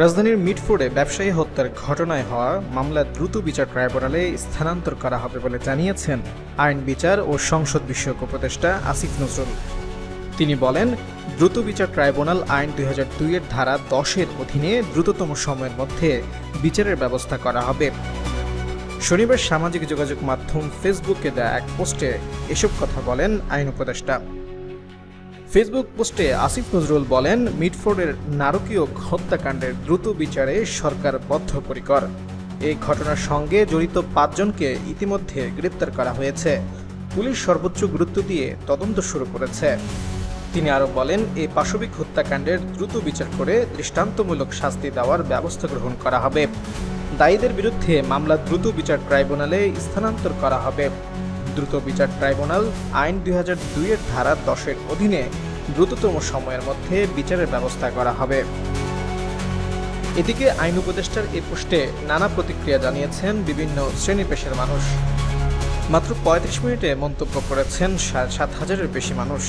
রাজধানীর মিটফোর্ডে ব্যবসায়ী হত্যার ঘটনায় হওয়া মামলা দ্রুত বিচার ট্রাইব্যুনালে স্থানান্তর করা হবে বলে জানিয়েছেন আইন বিচার ও সংসদ বিষয়ক উপদেষ্টা আসিফ নজরুল। তিনি বলেন, দ্রুত বিচার ট্রাইব্যুনাল আইন দুই হাজার দুইয়ের ধারা দশের অধীনে দ্রুততম সময়ের মধ্যে বিচারের ব্যবস্থা করা হবে। শনিবার সামাজিক যোগাযোগ মাধ্যম ফেসবুকে দেয়া এক পোস্টে এসব কথা বলেন আইন উপদেষ্টা। ফেসবুক পোস্টে আসিফ নজরুল বলেন, মিটফোর্ডের নারকীয় হত্যাকাণ্ডের দ্রুত বিচারে সরকার বদ্ধপরিকর। এই ঘটনার সঙ্গে জড়িত পাঁচজনকে ইতিমধ্যে গ্রেপ্তার করা হয়েছে। পুলিশ সর্বোচ্চ গুরুত্ব দিয়ে তদন্ত শুরু করেছে। তিনি আরও বলেন এই পাশবিক হত্যাকাণ্ডের দ্রুত বিচার করে দৃষ্টান্তমূলক শাস্তি দেওয়ার ব্যবস্থা গ্রহণ করা হবে। দায়ীদের বিরুদ্ধে মামলা দ্রুত বিচার ট্রাইব্যুনালে স্থানান্তর করা হবে। দ্রুত বিচার ট্রাইব্যুনাল আইন দুই হাজার দুইয়ের ধারা দশের অধীনে দ্রুততম সময়ের মধ্যে বিচারের ব্যবস্থা করা হবে। এদিকে আইন উপদেষ্টার এ পোস্টে নানা প্রতিক্রিয়া জানিয়েছেন বিভিন্ন শ্রেণি পেশার মানুষ। মাত্র পঁয়ত্রিশ মিনিটে মন্তব্য করেছেন সাত হাজারের বেশি মানুষ।